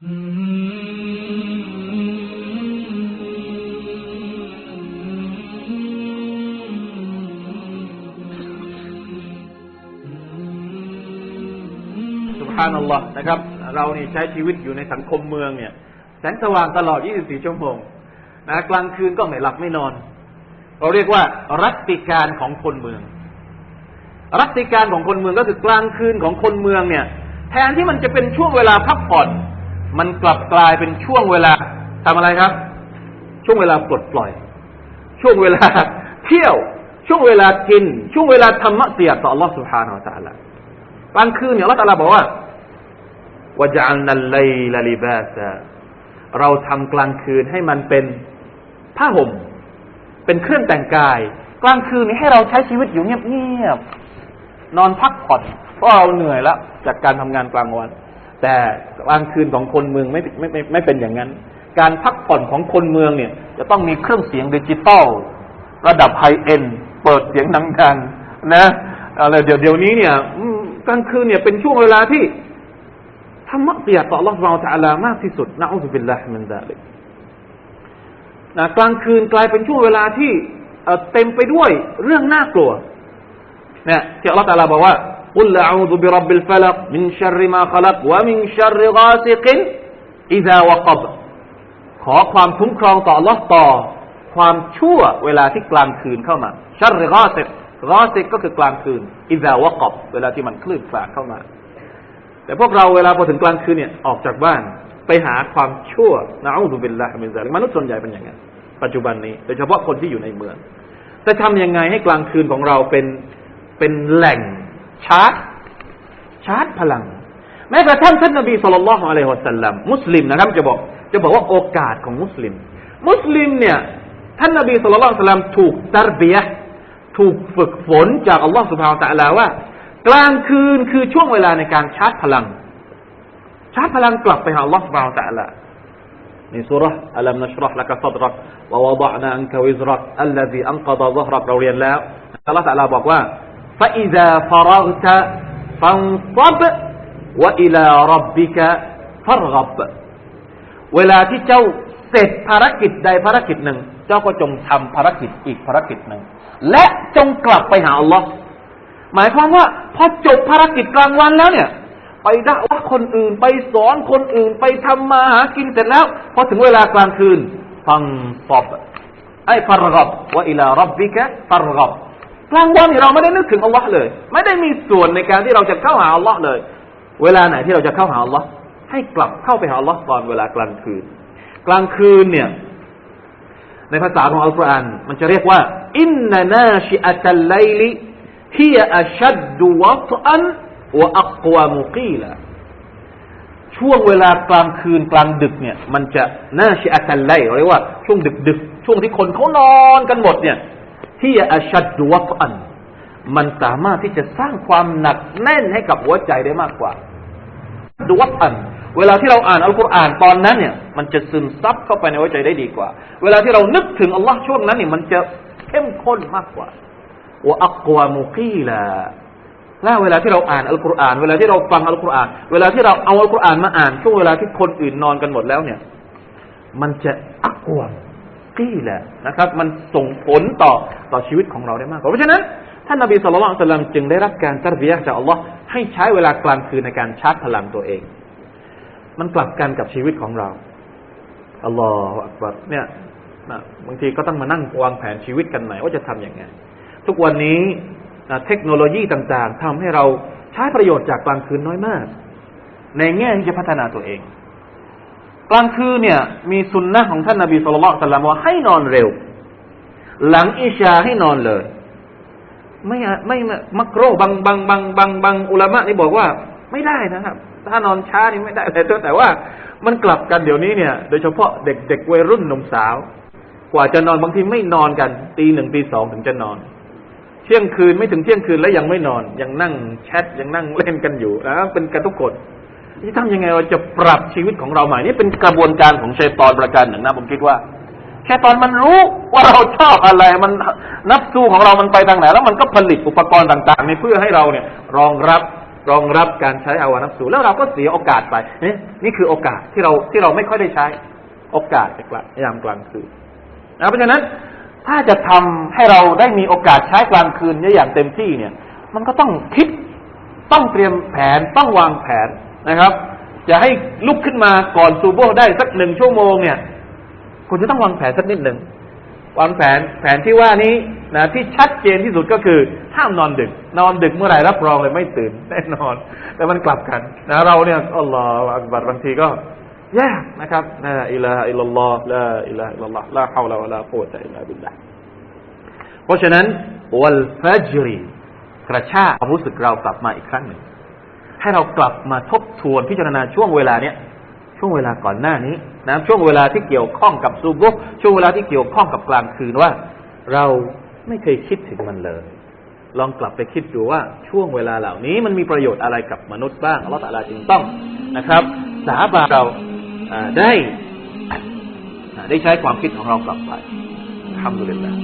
สุภานัลลอฮ์นะครับ เรานี่ใช้ชีวิตอยู่ในสังคมเมืองเนี่ย แสงสว่างตลอด 24 ชั่วโมงนะกลางคืนก็ไม่หลับไม่นอน เราเรียกว่ารัตติการของคนเมือง รัตติการของคนเมืองก็คือกลางคืนของคนเมืองเนี่ย แทนที่มันจะเป็นช่วงเวลาพักผ่อน มันกลับกลายเป็นช่วงเวลาทำอะไรครับ ช่วงเวลาปลดปล่อย ช่วงเวลาเที่ยว ช่วงเวลากิน ช่วงเวลาทำมะเสียต่อ Allah سبحانه และ تعالى กลางคืนเนี่ย Allah تعالى บอกว่า وجعلنا الليل لباسا เราทำกลางคืนให้มันเป็นผ้าห่ม เป็นเครื่องแต่งกาย กลางคืนนี้ให้เราใช้ชีวิตอยู่เงียบๆ นอนพักผ่อนเพราะเราเหนื่อยแล้วจากการทำงานกลางวัน แต่กลางคืนของคนเมืองไม่ไม่ไม่ไม่เป็นอย่างนั้น การพักผ่อนของคนเมืองเนี่ย จะต้องมีเครื่องเสียงดิจิตอลระดับไฮเอ็นเปิดเสียงดังๆนะอะไรเดี๋ยวเดี๋ยวนี้เนี่ยกลางคืนเนี่ยเป็นช่วงเวลาที่ธรรมะเสียต่อรองเราจะอลามากที่สุดนะอุบิลลาฮิมันดาลิกนะกลางคืนกลายเป็นช่วงเวลาที่เต็มไปด้วยเรื่องน่ากลัวเนี่ยที่อัลลอฮฺตาลาบอกว่า قل أعوذ برب الفلق من شر ما خلق ومن شر غاسق إذا وقب ขอความคุ้มครองต่อ Allah ต่อความชั่วเวลาที่กลางคืนเข้ามา ชัรริกาสิกกาสิกก็คือกลางคืน อิซาวะกอบเวลาที่มันคลื่นกลาดเข้ามา แต่พวกเราเวลาพอถึงกลางคืนเนี่ยออกจากบ้านไปหาความชั่วนะอูดุบิลลาฮิมินซาลิกมนุษย์ส่วนใหญ่เป็นอย่างนั้นปัจจุบันนี้ โดยเฉพาะคนที่อยู่ในเมืองจะทำยังไงให้กลางคืนของเราเป็นเป็นแหล่ง ชาร์จ ชาร์จพลัง แม้กระทั่งท่านนบีสุลต่านละฮ์อะลัยฮิวะสัลลัมมุสลิมนะครับ จะบอก จะบอกว่าโอกาสของมุสลิม มุสลิมเนี่ย ท่านนบีสุลต่านละฮ์สัลลัมถูกตารเบียะถูกฝึกฝนจากอัลลอฮ์สุบฮาวตะอาลาว่า กลางคืนคือช่วงเวลาในการชาร์จพลัง ชาร์จพลังกลับไปหาอัลลอฮ์สุบฮาวตะอาลาในสุรษอัลลัมนัชรห์ละกะซัดรักวะวะดะนาอันกวิซรักอัลลซีอันกะดะซะฮรักเราเรียนแล้วอัลลอฮ์ตะลาบอกว่า فإذا فرغت فانصب وإلى ربك فارغب เวลาที่เจ้าเสร็จภารกิจใดภารกิจหนึ่ง เจ้าก็จงทำภารกิจอีกภารกิจหนึ่ง และจงกลับไปหาอัลลอฮ์หมายความว่าพอจบภารกิจกลางวันแล้วเนี่ย ไปด่าว่าคนอื่นไปสอนคนอื่นไปทำมาหากินเสร็จแล้ว พอถึงเวลากลางคืน ฟังสอบไอ้ฟารกับว่าอิลารับบิกะฟารกับ กลางวันเราไม่ได้นึกถึงอัลลอฮ์เลย ไม่ได้มีส่วนในการที่เราจะเข้าหาอัลลอฮ์เลย เวลาไหนที่เราจะเข้าหาอัลลอฮ์ให้กลับเข้าไปหาอัลลอฮ์ตอนเวลากลางคืน กลางคืนเนี่ย ในภาษาของอัลกุรอานมันจะเรียกว่าอินนานาชิอัตัลไลลิฮิยอัชัดดุวัตอันวะอักวามุกีละช่วงเวลากลางคืนกลางดึกเนี่ย มันจะน่าชิอัตัลไลเรียกว่าช่วงดึกดึกช่วงที่คนเขานอนกันหมดเนี่ย ที่อาชัดดวัตอัน มันสามารถที่จะสร้างความหนักแน่นให้กับหัวใจได้มากกว่าดวัตอัน เวลาที่เราอ่านอัลกุรอานตอนนั้นเนี่ย มันจะซึมซับเข้าไปในหัวใจได้ดีกว่า เวลาที่เรานึกถึงอัลลอฮ์ช่วงนั้นเนี่ยมันจะเข้มข้นมากกว่าว่าอักวามุกีละและเวลาที่เราอ่านอัลกุรอาน เวลาที่เราฟังอัลกุรอาน เวลาที่เราเอาอัลกุรอานมาอ่านช่วงเวลาที่คนอื่นนอนกันหมดแล้วเนี่ย มันจะอักวา กี้แหละนะครับ มันส่งผลต่อต่อชีวิตของเราได้มากกว่าเพราะฉะนั้นท่านนบีสุลต่านสลัมจึงได้รับการตัรบียจากอัลลอฮ์ให้ใช้เวลากลางคืนในการชาร์จพลังตัวเอง มันกลับกันกับชีวิตของเราอัลลอฮฺอักบัรเนี่ยบางทีก็ต้องมานั่งวางแผนชีวิตกันใหม่ว่าจะทํำยังไง ทุกวันนี้เทคโนโลยีต่างๆทำให้เราใช้ประโยชน์จากกลางคืนน้อยมาก ในแง่ที่จะพัฒนาตัวเอง กลางคืนเนี่ย มีสุนนะของท่านนาบีสุลต่านสัลลัมว่าให้นอนเร็ว หลังอิชาให้นอนเลย ไม่ไม่มักโรบางบางบางบางบางอุลามะนี่บอกว่า ไม่ได้นะครับ ถ้านอนช้านี่ไม่ได้แต่แต่ว่ามันกลับกันเดี๋ยวนี้เนี่ย โดยเฉพาะเด็กเด็กวัยรุ่นหนุ่มสาว กว่าจะนอนบางทีไม่นอนกันตีหนึ่งตีสองถึงจะนอน เที่ยงคืนไม่ถึงเที่ยงคืนแล้วยังไม่นอน ยังนั่งแชทยังนั่งเล่นกันอยู่นะเป็นกันทุกคน ที่ทำยังไงเราจะปรับชีวิตของเราใหม่นี่เป็นกระบวนการของชัยตอนประการหนึ่งนะผมคิดว่าชัยตอนมันรู้ว่าเราชอบอะไร มันนับสู้ของเรามันไปทางไหนแล้วมันก็ผลิตอุปกรณ์ต่างๆ ในเพื่อให้เราเนี่ย รองรับรองรับการใช้อาวานับสูแล้วเราก็เสียโอกาสไปนี่นี่คือโอกาสที่เราที่เราไม่ค่อยได้ใช้โอกาสในกลางยามกลางคืนนะเพราะฉะนั้นถ้าจะทำให้เราได้มีโอกาสใช้กลางคืนได้อย่างเต็มที่เนี่ย มันก็ต้องคิดต้องเตรียมแผนต้องวางแผน นะครับ จะให้ลุกขึ้นมาก่อนซูโบได้สักหนึ่งชั่วโมงเนี่ย คุณจะต้องวางแผนสักนิดหนึ่งวางแผนแผนที่ว่านี้นะที่ชัดเจนที่สุดก็คือ ห้ามนอนดึก นอนดึกเมื่อไหร่รับรองเลยไม่ตื่นแน่นอน แต่มันกลับกันนะเราเนี่ยอัลลอฮฺอักบัรบางทีก็ยากนะครับลาอิลาอิลลัลลอฮ์ลาอิลาอิลลัลลอฮ์ลาฮาวลาวะลากุวะตะอิลาบิลลาเพราะฉะนั้น วัลฟัจรีกระชากความรู้สึกเรากลับมาอีกครั้งหนึ่ง ให้เรากลับมาทบทวนพิจารณาช่วงเวลาเนี้ยช่วงเวลาก่อนหน้านี้นะช่วงเวลาที่เกี่ยวข้องกับซูบุกช่วงเวลาที่เกี่ยวข้องกับกลางคืนว่า เราไม่เคยคิดถึงมันเลย ลองกลับไปคิดดูว่าช่วงเวลาเหล่านี้มันมีประโยชน์อะไรกับมนุษย์บ้างอัลลอฮฺตะอาลาจึงต้องนะครับ สาบานเราได้ได้ใช้ความคิดของเรากลับไปทำดูเลยนะ